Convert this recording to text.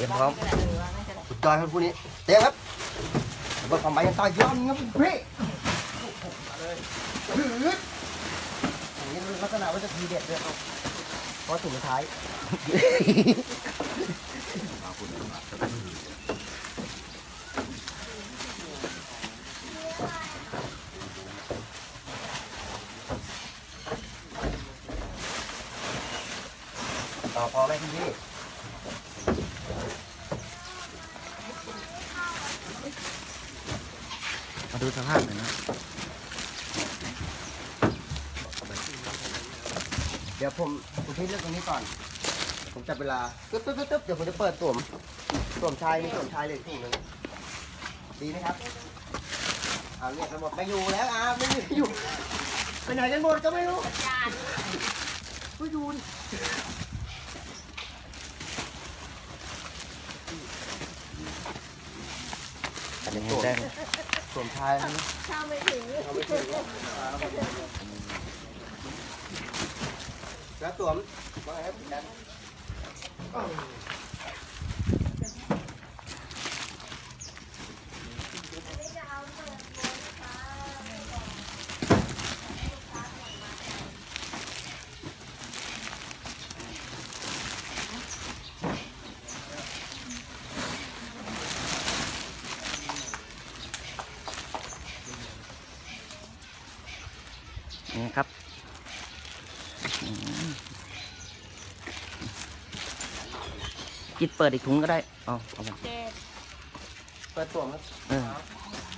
ตรียมพร้อมก็ได้เออวางไว้ก็ได้สุดยอดครับคู่นี้ เตรียมครับเบิกความไปกันต่อยอดครับพี่อย่างนี้ลักษณะว่าจะทีเด็ดเลยครับเพราะถุงสุดท้ายต่อพอไหมคุณพี่ มาดูสภาพหน่อยนะ เดี๋ยวผมคุณพี่เลือกตรงนี้ก่อน ผมจับเวลาตึ๊บตึ๊บตึ๊บตึ๊บเดี๋ยวผมจะเปิดสวมสวมชายมีสวมชายเลยถุงหนึ่งดีไหมครับเอาเนี่ยกันหมดไม่อยู่แล้วอะไม่อยู่ไปไหนกันหมดก็ไม่รู้จานไม่ดูดิอันนี้ให้แจ้ สวมชายนะเข้าไม่ถึงแล้วสวมว่าไงครับ นนี่ครับอืมกิดเปิดอีกถุงก็ได้ เอาเอามาเจ็ดเปิดสวมครับเออ